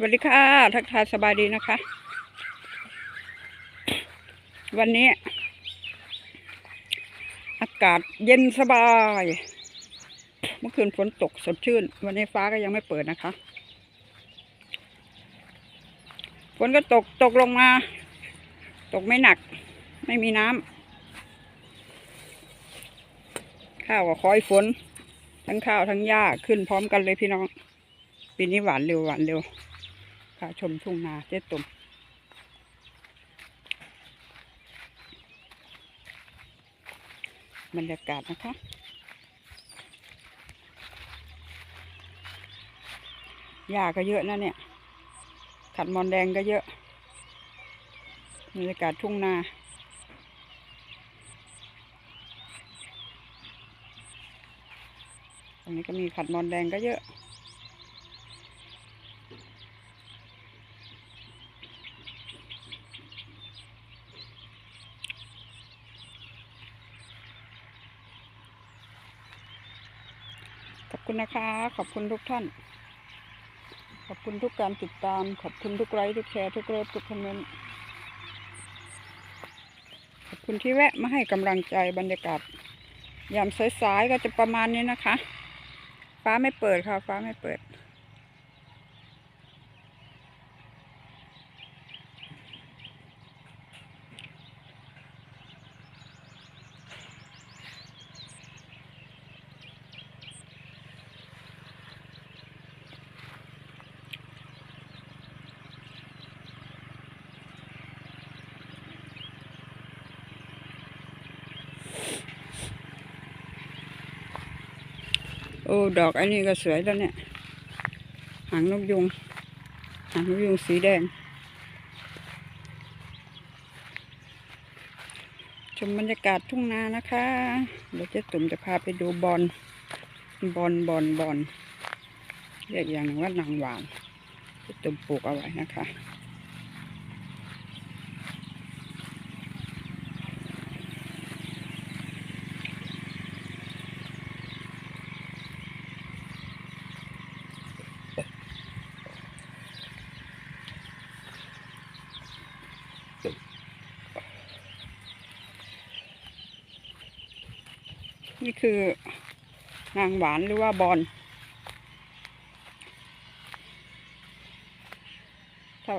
สวัสดีค่ะทักทายสบายดีนะคะ วันนี้ อากาศเย็นสบาย เมื่อคืนฝนตกสดชื่น วันนี้ฟ้าก็ยังไม่เปิดนะคะ ฝนก็ตกตกลงมา ตกไม่หนัก ไม่มีน้ำข้าวกับคอยฝน ทั้งข้าวทั้งหญ้าขึ้นพร้อมกันเลยพี่น้องปีนี้หวานเร็วหวานเร็ว พาชมทุ่งนาเจ๊ตุ่มบรรยากาศนะคะ หญ้าก็เยอะนะเนี่ย ขัดมอนแดงก็เยอะ บรรยากาศทุ่งนาตรงนี้ก็มีขัดมอนแดงก็เยอะ อบคุณนะคะ ขอบคุณทุกท่าน ขอบคุณทุกการติดตาม ขอบคุณทุกไลค์ทุกแชร์ทุกเลิฟทุกคอมเมนต์ขอบคุณที่แวะมาให้กำลังใจบรรยากาศยามสายๆก็จะประมาณนี้นะคะ ฟ้าไม่เปิดค่ะ ฟ้าไม่เปิด โอ้ดอกอันนี้ก็สวยแล้วเนี่ย หางนกยุง หางนกยุงสีแดง ชมบรรยากาศทุ่งนานะคะเดี๋ยวเจ๊ตุ่มจะพาไปดูบอลบอลบอลบอลเรียกอย่างหนึ่งว่านางหวานเจ๊ตุ่มปลูกเอาไว้นะคะ นี่คือนางหวานหรือว่าบอลถ้า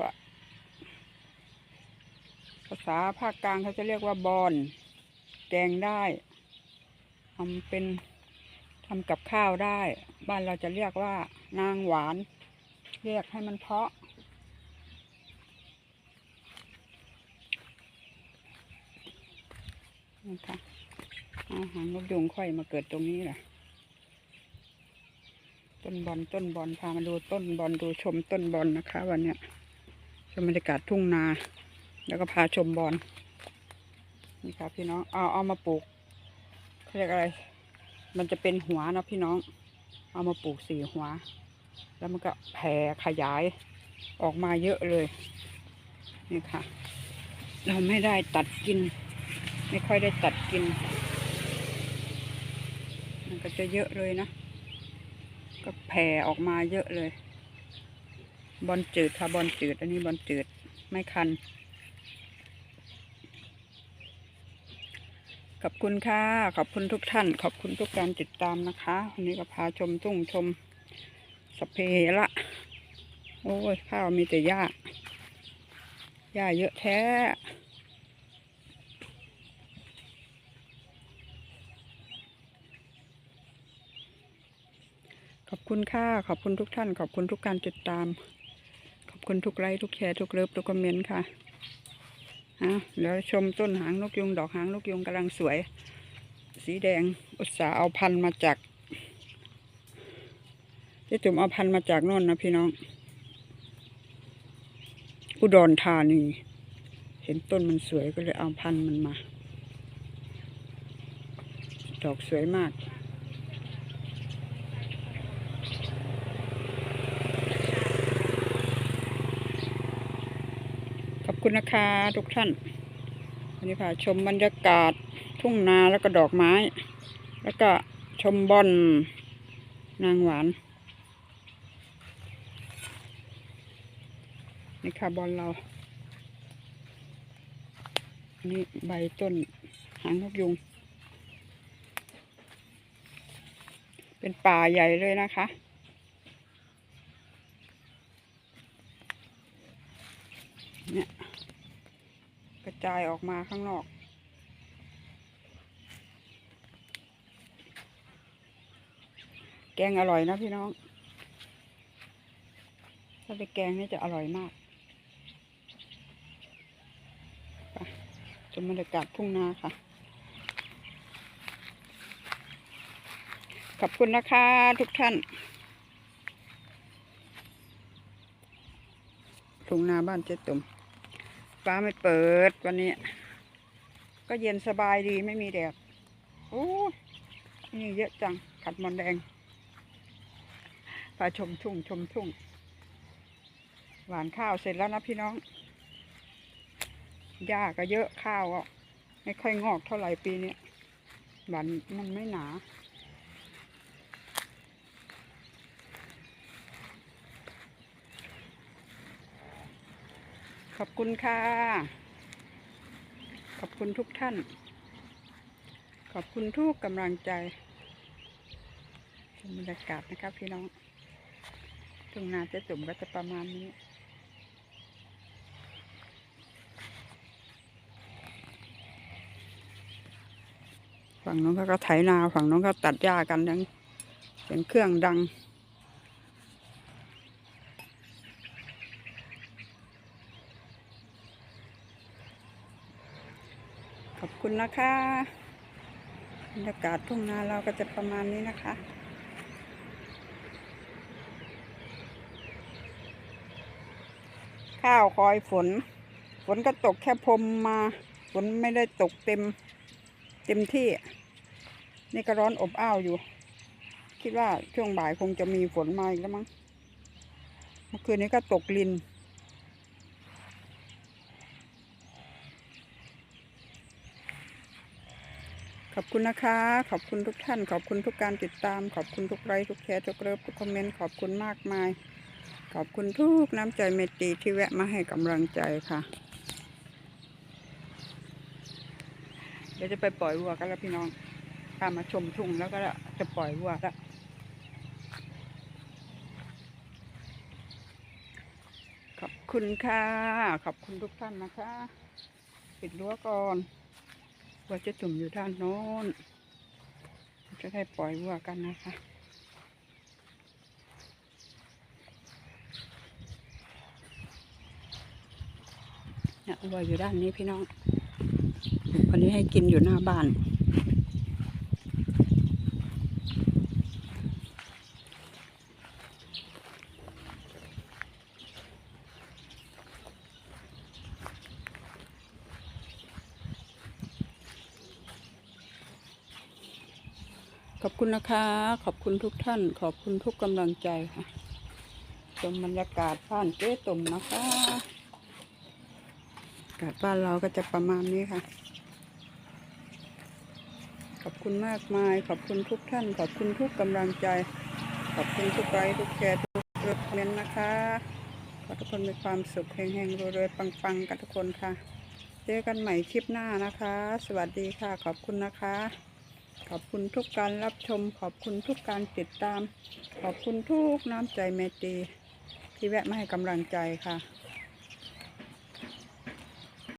ภาษาภาคกลางเขาจะเรียกว่าบอลแกงได้ทำเป็นทำกับข้าวได้ บ้านเราจะเรียกว่านางหวาน เรียกให้มันเพาะนะคะ อาหางนกยุงค่อยมาเกิดตรงนี้แหละต้นบอลต้นบอลพามาดูต้นบอลดูชมต้นบอลนะคะ วันเนี้ยชมบรรยากาศทุ่งนา แล้วก็พาชมบอลนี่ค่ะพี่น้องเอาเอามาปลูกเขาเรียกอะไร มันจะเป็นหัวนะพี่น้อง เอามาปลูกสี่หัว แล้วมันก็แผ่ขยายออกมาเยอะเลย นี่ค่ะ เราไม่ได้ตัดกิน ไม่ค่อยได้ตัดกิน ก็จะเยอะเลยนะ ก็แผ่ออกมาเยอะเลย บอลจืดค่ะบอลจืด อันนี้บอลจืดไม่คัน ขอบคุณค่ะ ขอบคุณทุกท่าน ขอบคุณทุกการติดตามนะคะวันนี้ก็พาชมทุ่งชมสเพละ โอ้ยข้าวมีแต่หญ้าหญ้าเยอะแท้ ขอบคุณค่ะ ขอบคุณทุกท่าน ขอบคุณทุกการติดตาม ขอบคุณทุกไลค์ทุกแชร์ทุกเลิฟทุกคอมเมนต์ค่ะฮะเดี๋ยวชมต้นหางนกยุงดอกหางนกยุงกำลังสวย สีแดงอุตสาเอาพันธุ์มาจากที่จุ่มเอาพันธุ์มาจากน่นนะพี่น้อง อุดรธานีเห็นต้นมันสวยก็เลยเอาพันธุ์มันมา ดอกสวยมาก ขอบ คุณนะคะทุกท่านวันนี้พาชมบรรยากาศทุ่งนาแล้วก็ดอกไม้ แล้วก็ชมบอลนางหวานนี่ค่ะบอลเราอันนี้ใบต้นหางนกยุง เป็นป่าใหญ่เลยนะคะเนี่ย กระจายออกมาข้างนอก แกงอร่อยนะพี่น้อง ถ้าไปแกงนี่จะอร่อยมากไปชมบรรยากาศทุ่งนาค่ะ ขอบคุณนะคะทุกท่านทุ่งนาบ้านเจ๊ตุ่ม ฟ้าไม่เปิดวันนี้ ก็เย็นสบายดีไม่มีแดดโอ้นี่เยอะจัง ขัดมอนแดงพาชมทุ่งชมทุ่ง หวานข้าวเสร็จแล้วนะพี่น้อง หญ้าก็เยอะข้าวก็ไม่ค่อยงอกเท่าไหร่ปีนี้หวานมันไม่หนา ขอบคุณค่ะ ขอบคุณทุกท่าน ขอบคุณทุกกำลังใจชมบรรยากาศนะครับพี่น้องทุ่งนาเจะจุ่มก็จะประมาณนี้ฝั่งนู้นเขาก็ไถนาฝั่งนู้นก็ตัดหญ้ากันยังเสียงเครื่องดัง ขอบคุณนะคะบรรยากาศทุ่งนาเราก็จะประมาณนี้นะคะ ข้าวคอยฝน ฝนก็ตกแค่พรมมา ฝนไม่ได้ตกเต็ม เต็มที่ นี่ก็ร้อนอบอ้าวอยู่ คิดว่าช่วงบ่ายคงจะมีฝนมาอีกแล้วมั้ง เมื่อคืนนี้ก็ตกลิน ขอบคุณนะคะ ขอบคุณทุกท่าน ขอบคุณทุกการติดตาม ขอบคุณทุกไลค์ทุกแชร์ทุกเลิฟทุกคอมเมนต์ขอบคุณมากมาย ขอบคุณทุกน้ำใจเมตตีที่แวะมาให้กำลังใจค่ะ เดี๋ยวจะไปปล่อยวัวกันแล้วพี่น้องพามาชมทุ่งแล้วก็จะปล่อยวัวแล้วขอบคุณค่ะ ขอบคุณทุกท่านนะคะ ปิดรั้วก่อน วัวจะจุ่มอยู่ด้านโน้น จะได้ปล่อยวัวกันนะคะเนี่ยวัวอยู่ด้านนี้พี่น้องวันนี้ให้กินอยู่หน้าบ้าน ขอบคุณนะคะ ขอบคุณทุกท่าน ขอบคุณทุกกำลังใจค่ะชมบรรยากาศบ้านเจ๊ตุ่มนะคะอากาศบ้านเราก็จะประมาณนี้ค่ะ ขอบคุณมากมาย ขอบคุณทุกท่าน ขอบคุณทุกกำลังใจ ขอบคุณทุกไลค์ทุกแชร์ทุกคอมเมนต์นะคะขอทุกคนมีความสุขแห่งๆรวยๆปังๆ กันทุกคนค่ะ เจอกันใหม่คลิปหน้านะคะ สวัสดีค่ะ ขอบคุณนะคะ ขอบคุณทุกการรับชม ขอบคุณทุกการติดตาม ขอบคุณทุกน้ำใจเมตีที่แวะมาให้กำลังใจค่ะ